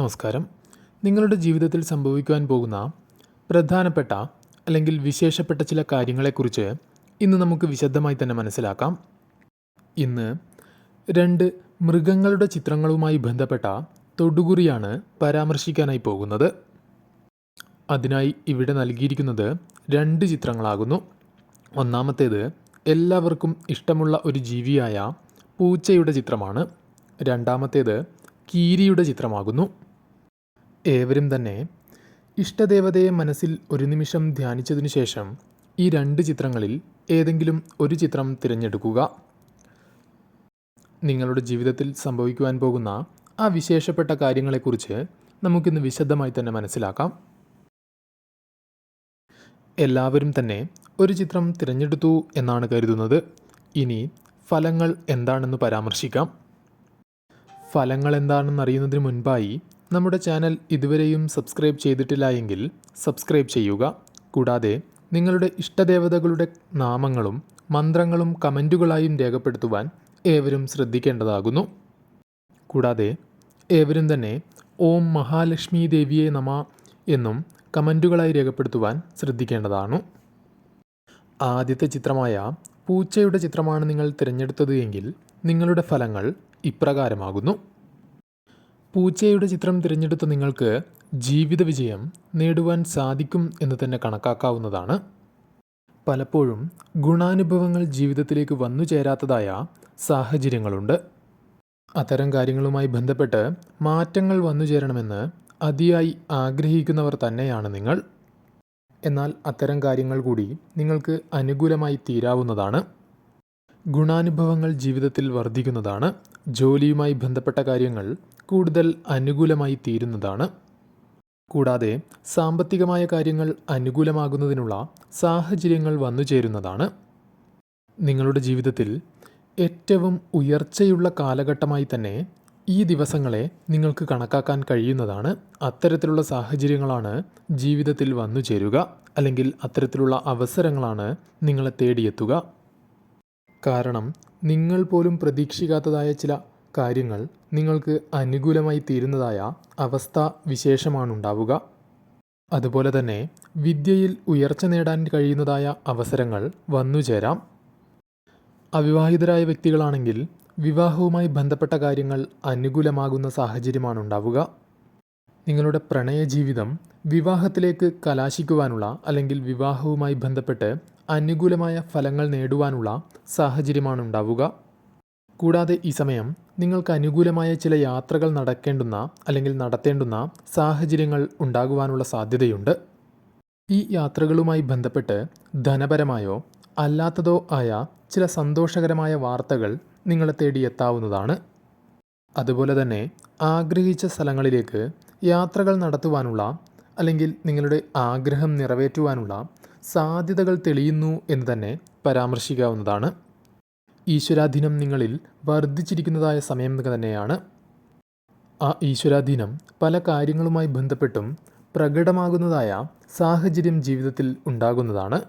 നമസ്കാരം. നിങ്ങളുടെ ജീവിതത്തിൽ സംഭവിക്കുവാൻ പോകുന്ന പ്രധാനപ്പെട്ട അല്ലെങ്കിൽ വിശേഷപ്പെട്ട ചില കാര്യങ്ങളെക്കുറിച്ച് ഇന്ന് നമുക്ക് വിശദമായി തന്നെ മനസ്സിലാക്കാം. ഇന്ന് രണ്ട് മൃഗങ്ങളുടെ ചിത്രങ്ങളുമായി ബന്ധപ്പെട്ട തൊടുകുറിയാണ് പരാമർശിക്കാനായി പോകുന്നത്. അതിനായി ഇവിടെ നൽകിയിരിക്കുന്നത് രണ്ട് ചിത്രങ്ങളാകുന്നു. ഒന്നാമത്തേത് എല്ലാവർക്കും ഇഷ്ടമുള്ള ഒരു ജീവിയായ പൂച്ചയുടെ ചിത്രമാണ്. രണ്ടാമത്തേത് കീരിയുടെ ചിത്രമാകുന്നു. ഏവരും തന്നെ ഇഷ്ടദേവതയെ മനസ്സിൽ ഒരു നിമിഷം ധ്യാനിച്ചതിനു ശേഷം ഈ രണ്ട് ചിത്രങ്ങളിൽ ഏതെങ്കിലും ഒരു ചിത്രം തിരഞ്ഞെടുക്കുക. നിങ്ങളുടെ ജീവിതത്തിൽ സംഭവിക്കുവാൻ പോകുന്ന ആ വിശേഷപ്പെട്ട കാര്യങ്ങളെക്കുറിച്ച് നമുക്കിന്ന് വിശദമായി തന്നെ മനസ്സിലാക്കാം. എല്ലാവരും തന്നെ ഒരു ചിത്രം തിരഞ്ഞെടുത്തു എന്നാണ് കരുതുന്നത്. ഇനി ഫലങ്ങൾ എന്താണെന്ന് പരാമർശിക്കാം. ഫലങ്ങൾ എന്താണെന്ന് അറിയുന്നതിന് മുൻപായി നമ്മുടെ ചാനൽ ഇതുവരെയും സബ്സ്ക്രൈബ് ചെയ്തിട്ടില്ല എങ്കിൽ സബ്സ്ക്രൈബ് ചെയ്യുക. കൂടാതെ നിങ്ങളുടെ ഇഷ്ടദേവതകളുടെ നാമങ്ങളും മന്ത്രങ്ങളും കമന്റുകളായും രേഖപ്പെടുത്തുവാൻ ഏവരും ശ്രദ്ധിക്കേണ്ടതാകുന്നു. കൂടാതെ ഏവരും തന്നെ ഓം മഹാലക്ഷ്മി ദേവിയെ നമ എന്നും കമന്റുകളായി രേഖപ്പെടുത്തുവാൻ ശ്രദ്ധിക്കേണ്ടതാണ്. ആദ്യത്തെ ചിത്രമായ പൂച്ചയുടെ ചിത്രമാണ് നിങ്ങൾ തിരഞ്ഞെടുത്തത് എങ്കിൽ നിങ്ങളുടെ ഫലങ്ങൾ ഇപ്രകാരമാകുന്നു. പൂച്ചയുടെ ചിത്രം തിരഞ്ഞെടുത്ത നിങ്ങൾക്ക് ജീവിത വിജയം നേടുവാൻ സാധിക്കും എന്ന് തന്നെ കണക്കാക്കാവുന്നതാണ്. പലപ്പോഴും ഗുണാനുഭവങ്ങൾ ജീവിതത്തിലേക്ക് വന്നു ചേരാത്തതായ സാഹചര്യങ്ങളുണ്ട്. അത്തരം കാര്യങ്ങളുമായി ബന്ധപ്പെട്ട് മാറ്റങ്ങൾ വന്നു ചേരണമെന്ന് അതിയായി ആഗ്രഹിക്കുന്നവർ തന്നെയാണ് നിങ്ങൾ. എന്നാൽ അത്തരം കാര്യങ്ങൾ കൂടി നിങ്ങൾക്ക് അനുകൂലമായി തീരാവുന്നതാണ്. ഗുണാനുഭവങ്ങൾ ജീവിതത്തിൽ വർദ്ധിക്കുന്നതാണ്. ജോലിയുമായി ബന്ധപ്പെട്ട കാര്യങ്ങൾ കൂടുതൽ അനുകൂലമായി തീരുന്നതാണ്. കൂടാതെ സാമ്പത്തികമായ കാര്യങ്ങൾ അനുകൂലമാകുന്നതിനുള്ള സാഹചര്യങ്ങൾ വന്നു ചേരുന്നതാണ്. നിങ്ങളുടെ ജീവിതത്തിൽ ഏറ്റവും ഉയർച്ചയുള്ള കാലഘട്ടമായി തന്നെ ഈ ദിവസങ്ങളെ നിങ്ങൾക്ക് കണക്കാക്കാൻ കഴിയുന്നതാണ്. അത്തരത്തിലുള്ള സാഹചര്യങ്ങളാണ് ജീവിതത്തിൽ വന്നു ചേരുക അല്ലെങ്കിൽ അത്തരത്തിലുള്ള അവസരങ്ങളാണ് നിങ്ങളെ തേടിയെത്തുക. കാരണം നിങ്ങൾ പോലും പ്രതീക്ഷിക്കാത്തതായ ചില കാര്യങ്ങൾ നിങ്ങൾക്ക് അനുകൂലമായി തീരുന്നതായ അവസ്ഥ വിശേഷമാണുണ്ടാവുക. അതുപോലെ തന്നെ വിദ്യയിൽ ഉയർച്ച നേടാൻ കഴിയുന്നതായ അവസരങ്ങൾ വന്നുചേരാം. അവിവാഹിതരായ വ്യക്തികളാണെങ്കിൽ വിവാഹവുമായി ബന്ധപ്പെട്ട കാര്യങ്ങൾ അനുകൂലമാകുന്ന സാഹചര്യമാണ് ഉണ്ടാവുക നിങ്ങളുടെ പ്രണയ ജീവിതം വിവാഹത്തിലേക്ക് കലാശിക്കുവാനുള്ള അല്ലെങ്കിൽ വിവാഹവുമായി ബന്ധപ്പെട്ട് അനുകൂലമായ ഫലങ്ങൾ നേടുവാനുള്ള സാഹചര്യമാണ് ഉണ്ടാവുക കൂടാതെ ഈ സമയം നിങ്ങൾക്ക് അനുകൂലമായ ചില യാത്രകൾ നടക്കേണ്ടുന്ന അല്ലെങ്കിൽ നടത്തേണ്ടുന്ന സാഹചര്യങ്ങൾ ഉണ്ടാകുവാനുള്ള സാധ്യതയുണ്ട്. ഈ യാത്രകളുമായി ബന്ധപ്പെട്ട് ധനപരമായോ അല്ലാത്തതോ ആയ ചില സന്തോഷകരമായ വാർത്തകൾ നിങ്ങളെ തേടിയെത്താവുന്നതാണ് അതുപോലെ തന്നെ ആഗ്രഹിച്ച സ്ഥലങ്ങളിലേക്ക് യാത്രകൾ നടത്തുവാനുള്ള അല്ലെങ്കിൽ നിങ്ങളുടെ ആഗ്രഹം നിറവേറ്റുവാനുള്ള സാധ്യതകൾ തെളിയുന്നു എന്ന് തന്നെ പരാമർശിക്കാവുന്നതാണ്. ഈശ്വരാധീനം നിങ്ങളിൽ വർദ്ധിച്ചിരിക്കുന്നതായ സമയം തന്നെയാണ്. ആ ഈശ്വരാധീനം പല കാര്യങ്ങളുമായി ബന്ധപ്പെട്ടും പ്രകടമാകുന്നതായ സാഹചര്യം ജീവിതത്തിൽ ഉണ്ടാകുന്നതാണ്.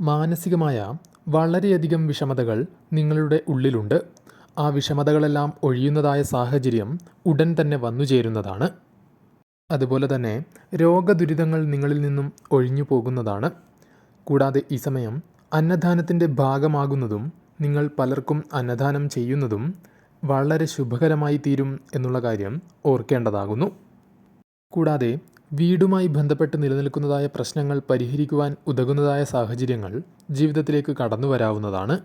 മാനസികമായ വളരെയധികം വിഷമതകൾ നിങ്ങളുടെ ഉള്ളിലുണ്ട്. ആ വിഷമതകളെല്ലാം ഒഴിയുന്നതായ സാഹചര്യം ഉടൻ തന്നെ വന്നു ചേരുന്നതാണ്. അതുപോലെ തന്നെ രോഗദുരിതങ്ങൾ നിങ്ങളിൽ നിന്നും ഒഴിഞ്ഞു പോകുന്നതാണ്. കൂടാതെ ഈ സമയം അന്നദാനത്തിന്റെ ഭാഗമാകുന്നതും നിങ്ങൾ പലർക്കും അന്നദാനം ചെയ്യുന്നതും വളരെ ശുഭകരമായി തീരും എന്നുള്ള കാര്യം ഓർക്കേണ്ടതാകുന്നു. കൂടാതെ വീടുമായി ബന്ധപ്പെട്ട് നിലനിൽക്കുന്നതായ പ്രശ്നങ്ങൾ പരിഹരിക്കുവാൻ ഉതകുന്നതായ സാഹചര്യങ്ങൾ ജീവിതത്തിലേക്ക് കടന്നു വരാവുന്നതാണ്.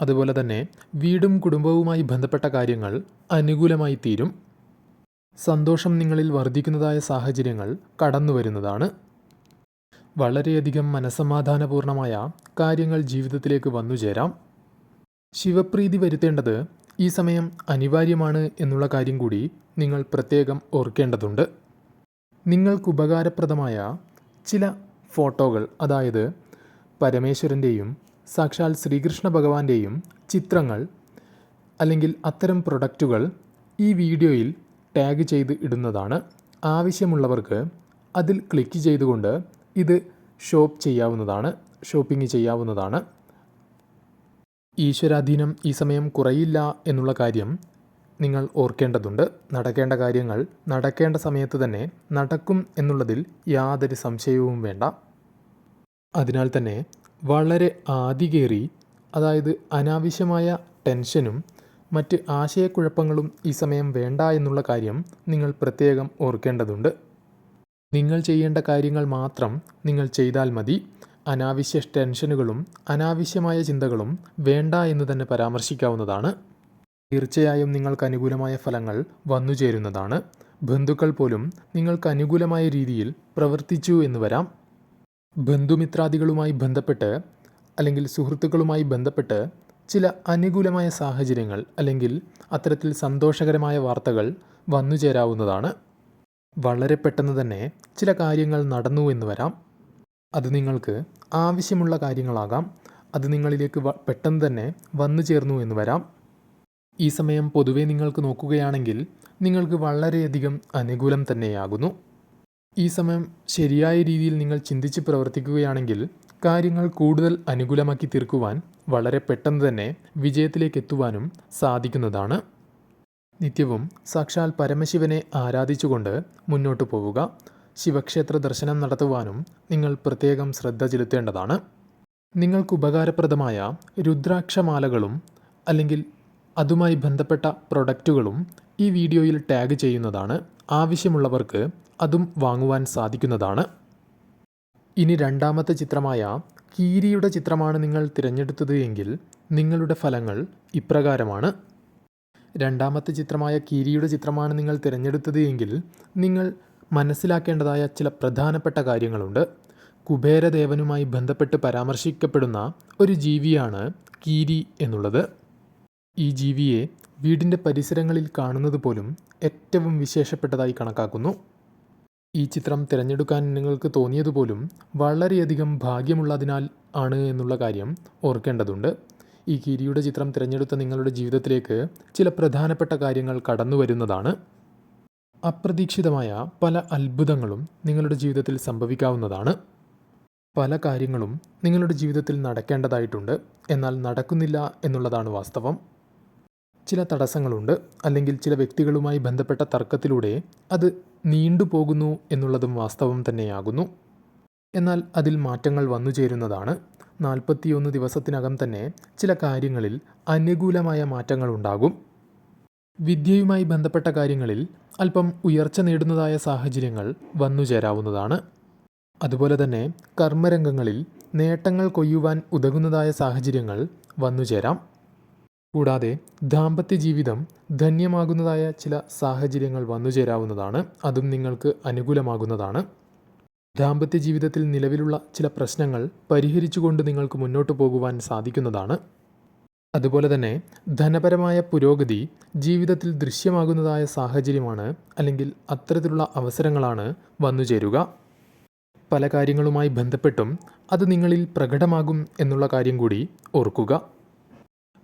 അതുപോലെ തന്നെ വീടും കുടുംബവുമായി ബന്ധപ്പെട്ട കാര്യങ്ങൾ അനുകൂലമായി തീരും. സന്തോഷം നിങ്ങളിൽ വർദ്ധിക്കുന്നതായ സാഹചര്യങ്ങൾ കടന്നു വരുന്നതാണ് വളരെയധികം മനസമാധാനപൂർണമായ കാര്യങ്ങൾ ജീവിതത്തിലേക്ക് വന്നു ചേരാം. ശിവപ്രീതി വരുത്തേണ്ടത് ഈ സമയം അനിവാര്യമാണ് എന്നുള്ള കാര്യം കൂടി നിങ്ങൾ പ്രത്യേകം ഓർക്കേണ്ടതുണ്ട്. നിങ്ങൾക്ക് ഉപകാരപ്രദമായ ചില ഫോട്ടോകൾ അതായത് പരമേശ്വരന്റെയും സാക്ഷാൽ ശ്രീകൃഷ്ണ ഭഗവാന്റെയും ചിത്രങ്ങൾ അല്ലെങ്കിൽ അത്തരം പ്രൊഡക്റ്റുകൾ ഈ വീഡിയോയിൽ ടാഗ് ചെയ്ത് ഇടുന്നതാണ്. ആവശ്യമുള്ളവർക്ക് അതിൽ ക്ലിക്ക് ചെയ്തുകൊണ്ട് ഇത് ഷോപ്പ് ചെയ്യാവുന്നതാണ് ഷോപ്പിംഗ് ചെയ്യാവുന്നതാണ്. ഈശ്വരാധീനം ഈ സമയം കുറയില്ല എന്നുള്ള കാര്യം നിങ്ങൾ ഓർക്കേണ്ടതുണ്ട്. നടക്കേണ്ട കാര്യങ്ങൾ നടക്കേണ്ട സമയത്ത് തന്നെ നടക്കും എന്നുള്ളതിൽ യാതൊരു സംശയവും വേണ്ട. അതിനാൽ തന്നെ വളരെ ആദികേറി അതായത് അനാവശ്യമായ ടെൻഷനും മറ്റ് ആശയക്കുഴപ്പങ്ങളും ഈ സമയം വേണ്ട എന്നുള്ള കാര്യം നിങ്ങൾ പ്രത്യേകം ഓർക്കേണ്ടതുണ്ട്. നിങ്ങൾ ചെയ്യേണ്ട കാര്യങ്ങൾ മാത്രം നിങ്ങൾ ചെയ്താൽ മതി. അനാവശ്യ ടെൻഷനുകളും അനാവശ്യമായ ചിന്തകളും വേണ്ട എന്ന് തന്നെ പരാമർശിക്കാവുന്നതാണ്. തീർച്ചയായും നിങ്ങൾക്ക് അനുകൂലമായ ഫലങ്ങൾ വന്നുചേരുന്നതാണ് ബന്ധുക്കൾ പോലും നിങ്ങൾക്ക് അനുകൂലമായ രീതിയിൽ പ്രവർത്തിച്ചു എന്ന് വരാം. ബന്ധുമിത്രാദികളുമായി ബന്ധപ്പെട്ട് അല്ലെങ്കിൽ സുഹൃത്തുക്കളുമായി ബന്ധപ്പെട്ട് ചില അനുകൂലമായ സാഹചര്യങ്ങൾ അല്ലെങ്കിൽ അത്തരത്തിൽ സന്തോഷകരമായ വാർത്തകൾ വന്നു ചേരാവുന്നതാണ്. വളരെ പെട്ടെന്ന് തന്നെ ചില കാര്യങ്ങൾ നടന്നു എന്ന് വരാം. അത് നിങ്ങൾക്ക് ആവശ്യമുള്ള കാര്യങ്ങളാകാം. അത് നിങ്ങളിലേക്ക് പെട്ടെന്ന് തന്നെ വന്നു ചേർന്നു എന്ന് വരാം. ഈ സമയം പൊതുവെ നിങ്ങൾക്ക് നോക്കുകയാണെങ്കിൽ നിങ്ങൾക്ക് വളരെയധികം അനുകൂലം തന്നെയാകുന്നു. ഈ സമയം ശരിയായ രീതിയിൽ നിങ്ങൾ ചിന്തിച്ച് പ്രവർത്തിക്കുകയാണെങ്കിൽ കാര്യങ്ങൾ കൂടുതൽ അനുകൂലമാക്കി തീർക്കുവാൻ വളരെ പെട്ടെന്ന് തന്നെ വിജയത്തിലേക്ക് എത്തുവാനും സാധിക്കുന്നതാണ്. നിത്യവും സാക്ഷാൽ പരമശിവനെ ആരാധിച്ചുകൊണ്ട് മുന്നോട്ടു പോവുക. ശിവക്ഷേത്ര ദർശനം നടത്തുവാനും നിങ്ങൾ പ്രത്യേകം ശ്രദ്ധ ചെലുത്തേണ്ടതാണ്. നിങ്ങൾക്ക് ഉപകാരപ്രദമായ രുദ്രാക്ഷമാലകളും അല്ലെങ്കിൽ അതുമായി ബന്ധപ്പെട്ട പ്രൊഡക്റ്റുകളും ഈ വീഡിയോയിൽ ടാഗ് ചെയ്യുന്നതാണ്. ആവശ്യമുള്ളവർക്ക് അതും വാങ്ങുവാൻ സാധിക്കുന്നതാണ്. ഇനി രണ്ടാമത്തെ ചിത്രമായ കീരിയുടെ ചിത്രമാണ് നിങ്ങൾ തിരഞ്ഞെടുത്തത് എങ്കിൽ നിങ്ങളുടെ ഫലങ്ങൾ ഇപ്രകാരമാണ്. രണ്ടാമത്തെ ചിത്രമായ കീരിയുടെ ചിത്രമാണ് നിങ്ങൾ തിരഞ്ഞെടുത്തത് എങ്കിൽ നിങ്ങൾ മനസ്സിലാക്കേണ്ടതായ ചില പ്രധാനപ്പെട്ട കാര്യങ്ങളുണ്ട്. കുബേരദേവനുമായി ബന്ധപ്പെട്ട് പരാമർശിക്കപ്പെടുന്ന ഒരു ജീവിയാണ് കീരി എന്നുള്ളത്. ഈ ജീവിയെ വീടിന്റെ പരിസരങ്ങളിൽ കാണുന്നത് പോലും ഏറ്റവും വിശേഷപ്പെട്ടതായി കണക്കാക്കുന്നു. ഈ ചിത്രം തിരഞ്ഞെടുക്കാൻ നിങ്ങൾക്ക് തോന്നിയതുപോലും വളരെയധികം ഭാഗ്യമുള്ളതിനാൽ ആണ് എന്നുള്ള കാര്യം ഓർക്കേണ്ടതുണ്ട്. ഈ ഗിരിയുടെ ചിത്രം തിരഞ്ഞെടുത്ത നിങ്ങളുടെ ജീവിതത്തിലേക്ക് ചില പ്രധാനപ്പെട്ട കാര്യങ്ങൾ കടന്നു വരുന്നതാണ്. അപ്രതീക്ഷിതമായ പല അത്ഭുതങ്ങളും നിങ്ങളുടെ ജീവിതത്തിൽ സംഭവിക്കാവുന്നതാണ്. പല കാര്യങ്ങളും നിങ്ങളുടെ ജീവിതത്തിൽ നടക്കേണ്ടതായിട്ടുണ്ട്. എന്നാൽ നടക്കുന്നില്ല എന്നുള്ളതാണ് വാസ്തവം. ചില തടസ്സങ്ങളുണ്ട്. അല്ലെങ്കിൽ ചില വ്യക്തികളുമായി ബന്ധപ്പെട്ട തർക്കത്തിലൂടെ അത് നീണ്ടുപോകുന്നു എന്നുള്ളതും വാസ്തവം തന്നെയാകുന്നു. എന്നാൽ അതിൽ മാറ്റങ്ങൾ വന്നു ചേരുന്നതാണ് നാൽപ്പത്തിയൊന്ന് ദിവസത്തിനകം തന്നെ ചില കാര്യങ്ങളിൽ അനുകൂലമായ മാറ്റങ്ങൾ ഉണ്ടാകും. വിദ്യയുമായി ബന്ധപ്പെട്ട കാര്യങ്ങളിൽ അല്പം ഉയർച്ച നേടുന്നതായ സാഹചര്യങ്ങൾ വന്നുചേരാവുന്നതാണ് അതുപോലെ തന്നെ കർമ്മരംഗങ്ങളിൽ നേട്ടങ്ങൾ കൊയ്യുവാൻ ഉതകുന്നതായ സാഹചര്യങ്ങൾ വന്നുചേരാം കൂടാതെ ദാമ്പത്യ ജീവിതം ധന്യമാകുന്നതായ ചില സാഹചര്യങ്ങൾ വന്നുചേരാവുന്നതാണ് അതും നിങ്ങൾക്ക് അനുകൂലമാകുന്നതാണ്. ദാമ്പത്യ ജീവിതത്തിൽ നിലവിലുള്ള ചില പ്രശ്നങ്ങൾ പരിഹരിച്ചുകൊണ്ട് നിങ്ങൾക്ക് മുന്നോട്ട് പോകുവാൻ സാധിക്കുന്നതാണ്. അതുപോലെ തന്നെ ധനപരമായ പുരോഗതി ജീവിതത്തിൽ ദൃശ്യമാകുന്നതായ സാഹചര്യമാണ് അല്ലെങ്കിൽ അത്തരത്തിലുള്ള അവസരങ്ങളാണ് വന്നുചേരുക. പല കാര്യങ്ങളുമായി ബന്ധപ്പെട്ടും അത് നിങ്ങളിൽ പ്രകടമാകും എന്നുള്ള കാര്യം കൂടി ഓർക്കുക.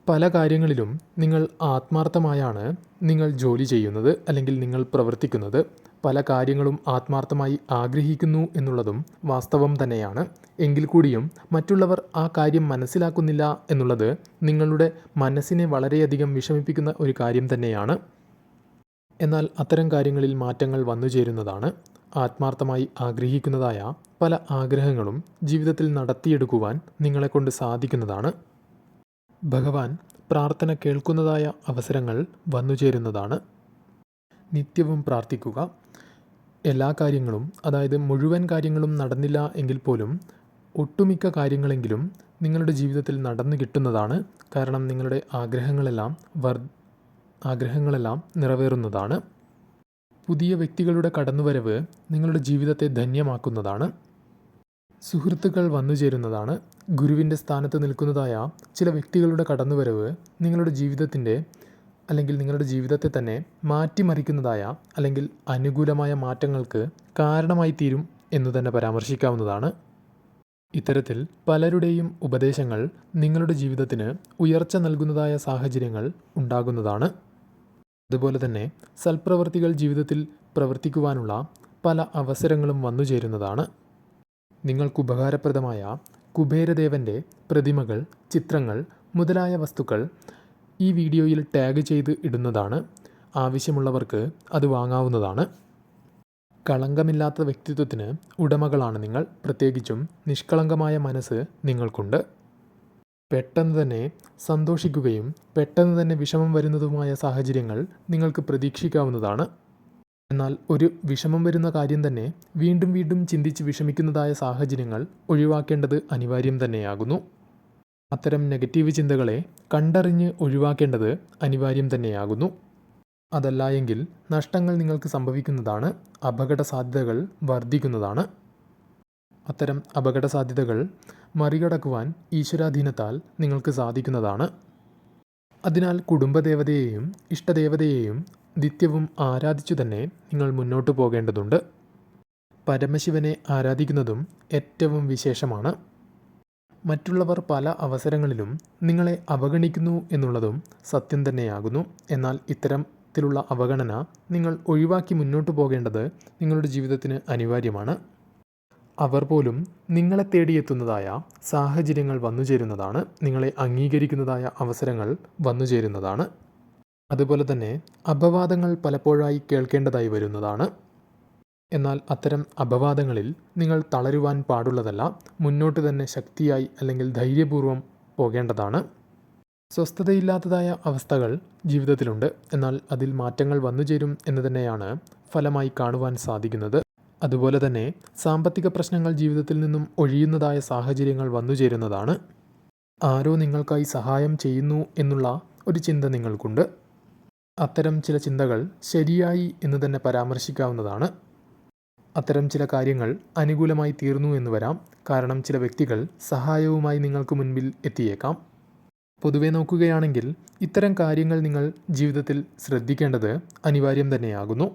പല കാര്യങ്ങളിലും നിങ്ങൾ ആത്മാർത്ഥമായാണ് നിങ്ങൾ ജോലി ചെയ്യുന്നത് അല്ലെങ്കിൽ നിങ്ങൾ പ്രവർത്തിക്കുന്നത്. പല കാര്യങ്ങളും ആത്മാർത്ഥമായി ആഗ്രഹിക്കുന്നു എന്നുള്ളതും വാസ്തവം തന്നെയാണ്. എങ്കിൽ കൂടിയും മറ്റുള്ളവർ ആ കാര്യം മനസ്സിലാക്കുന്നില്ല എന്നുള്ളത് നിങ്ങളുടെ മനസ്സിനെ വളരെയധികം വിഷമിപ്പിക്കുന്ന ഒരു കാര്യം തന്നെയാണ്. എന്നാൽ അത്തരം കാര്യങ്ങളിൽ മാറ്റങ്ങൾ വന്നു ചേരുന്നതാണ്. ആത്മാർത്ഥമായി ആഗ്രഹിക്കുന്നതായ പല ആഗ്രഹങ്ങളും ജീവിതത്തിൽ നടത്തിയെടുക്കുവാൻ നിങ്ങളെക്കൊണ്ട് സാധിക്കുന്നതാണ്. ഭഗവാൻ പ്രാർത്ഥന കേൾക്കുന്നതായ അവസരങ്ങൾ വന്നു ചേരുന്നതാണ്. നിത്യവും പ്രാർത്ഥിക്കുക. എല്ലാ കാര്യങ്ങളും അതായത് മുഴുവൻ കാര്യങ്ങളും നടന്നില്ല എങ്കിൽ പോലും ഒട്ടുമിക്ക കാര്യങ്ങളെങ്കിലും നിങ്ങളുടെ ജീവിതത്തിൽ നടന്നു കിട്ടുന്നതാണ്. കാരണം നിങ്ങളുടെ ആഗ്രഹങ്ങളെല്ലാം വർ ആഗ്രഹങ്ങളെല്ലാം നിറവേറുന്നതാണ്. പുതിയ വ്യക്തികളുടെ കടന്നുവരവ് നിങ്ങളുടെ ജീവിതത്തെ ധന്യമാക്കുന്നതാണ്. സുഹൃത്തുക്കൾ വന്നു ചേരുന്നതാണ്. ഗുരുവിന്റെ സ്ഥാനത്ത് നിൽക്കുന്നതായ ചില വ്യക്തികളുടെ കടന്നുവരവ് നിങ്ങളുടെ ജീവിതത്തിന്റെ അല്ലെങ്കിൽ നിങ്ങളുടെ ജീവിതത്തെ തന്നെ മാറ്റിമറിക്കുന്നതായ അല്ലെങ്കിൽ അനുകൂലമായ മാറ്റങ്ങൾക്ക് കാരണമായി തീരും എന്ന് തന്നെ പരാമർശിക്കാവുന്നതാണ്. ഇത്തരത്തിൽ പലരുടെയും ഉപദേശങ്ങൾ നിങ്ങളുടെ ജീവിതത്തിന് ഉയർച്ച നൽകുന്നതായ സാഹചര്യങ്ങൾ ഉണ്ടാകുന്നതാണ്. അതുപോലെ തന്നെ സൽപ്രവർത്തികൾ ജീവിതത്തിൽ പ്രവർത്തിക്കുവാനുള്ള പല അവസരങ്ങളും വന്നു ചേരുന്നതാണ്. നിങ്ങൾക്ക് ഉപകാരപ്രദമായ കുബേരദേവന്റെ പ്രതിമകൾ ചിത്രങ്ങൾ മുതലായ വസ്തുക്കൾ ഈ വീഡിയോയിൽ ടാഗ് ചെയ്ത് ഇടുന്നതാണ്. ആവശ്യമുള്ളവർക്ക് അത് വാങ്ങാവുന്നതാണ്. കളങ്കമില്ലാത്ത വ്യക്തിത്വത്തിന് ഉടമകളാണ് നിങ്ങൾ. പ്രത്യേകിച്ചും നിഷ്കളങ്കമായ മനസ്സ് നിങ്ങൾക്കുണ്ട്. പെട്ടെന്ന് തന്നെ സന്തോഷിക്കുകയും പെട്ടെന്ന് തന്നെ വിഷമം വരുന്നതുമായ സാഹചര്യങ്ങൾ നിങ്ങൾക്ക് പ്രതീക്ഷിക്കാവുന്നതാണ്. എന്നാൽ ഒരു വിഷമം വരുന്ന കാര്യം തന്നെ വീണ്ടും വീണ്ടും ചിന്തിച്ച് വിഷമിക്കുന്നതായ സാഹചര്യങ്ങൾ ഒഴിവാക്കേണ്ടത് അനിവാര്യം തന്നെയാകുന്നു. അത്തരം നെഗറ്റീവ് ചിന്തകളെ കണ്ടറിഞ്ഞ് ഒഴിവാക്കേണ്ടത് അനിവാര്യം തന്നെയാകുന്നു. അതല്ല എങ്കിൽ നഷ്ടങ്ങൾ നിങ്ങൾക്ക് സംഭവിക്കുന്നതാണ് അപകട സാധ്യതകൾ വർദ്ധിക്കുന്നതാണ്. അത്തരം അപകട സാധ്യതകൾ മറികടക്കുവാൻ ഈശ്വരാധീനത്താൽ നിങ്ങൾക്ക് സാധിക്കുന്നതാണ്. അതിനാൽ കുടുംബദേവതയെയും ഇഷ്ടദേവതയെയും നിത്യവും ആരാധിച്ചു തന്നെ നിങ്ങൾ മുന്നോട്ട് പോകേണ്ടതുണ്ട്. പരമശിവനെ ആരാധിക്കുന്നതും ഏറ്റവും വിശേഷമാണ്. മറ്റുള്ളവർ പല അവസരങ്ങളിലും നിങ്ങളെ അവഗണിക്കുന്നു എന്നുള്ളതും സത്യം തന്നെയാകുന്നു. എന്നാൽ ഇത്തരത്തിലുള്ള അവഗണന നിങ്ങൾ ഒഴിവാക്കി മുന്നോട്ട് പോകേണ്ടത് നിങ്ങളുടെ ജീവിതത്തിന് അനിവാര്യമാണ്. അവർ പോലും നിങ്ങളെ തേടിയെത്തുന്നതായ സാഹചര്യങ്ങൾ വന്നുചേരുന്നതാണ്. നിങ്ങളെ അംഗീകരിക്കുന്നതായ അവസരങ്ങൾ വന്നുചേരുന്നതാണ്. അതുപോലെ തന്നെ അപവാദങ്ങൾ പലപ്പോഴായി കേൾക്കേണ്ടതായി വരുന്നതാണ്. എന്നാൽ അത്തരം അപവാദങ്ങളിൽ നിങ്ങൾ തളരുവാൻ പാടുള്ളതല്ല മുന്നോട്ട് തന്നെ ശക്തിയായി അല്ലെങ്കിൽ ധൈര്യപൂർവം പോകേണ്ടതാണ്. സ്വസ്ഥതയില്ലാത്തതായ അവസ്ഥകൾ ജീവിതത്തിലുണ്ട്. എന്നാൽ അതിൽ മാറ്റങ്ങൾ വന്നു ചേരും എന്ന് തന്നെയാണ് ഫലമായി കാണുവാൻ സാധിക്കുന്നത്. അതുപോലെ തന്നെ സാമ്പത്തിക പ്രശ്നങ്ങൾ ജീവിതത്തിൽ നിന്നും ഒഴിയുന്നതായ സാഹചര്യങ്ങൾ വന്നു ചേരുന്നതാണ്. ആരോ നിങ്ങൾക്കായി സഹായം ചെയ്യുന്നു എന്നുള്ള ഒരു ചിന്ത നിങ്ങൾക്കുണ്ട്. അത്തരം ചില ചിന്തകൾ ശരിയായി എന്ന് തന്നെ പരാമർശിക്കാവുന്നതാണ്. അത്തരം ചില കാര്യങ്ങൾ അനുകൂലമായി തീർന്നു എന്ന് വരാം. കാരണം ചില വ്യക്തികൾ സഹായവുമായി നിങ്ങൾക്ക് മുൻപിൽ എത്തിയേക്കാം. പൊതുവെ നോക്കുകയാണെങ്കിൽ ഇത്തരം കാര്യങ്ങൾ നിങ്ങൾ ജീവിതത്തിൽ ശ്രദ്ധിക്കേണ്ടത് അനിവാര്യം തന്നെയാകുന്നു.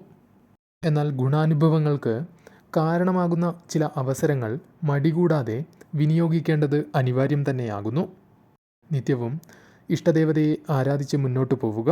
എന്നാൽ ഗുണാനുഭവങ്ങൾക്ക് കാരണമാകുന്ന ചില അവസരങ്ങൾ മടികൂടാതെ വിനിയോഗിക്കേണ്ടത് അനിവാര്യം തന്നെയാകുന്നു. നിത്യവും ഇഷ്ടദേവതയെ ആരാധിച്ച് മുന്നോട്ട് പോവുക.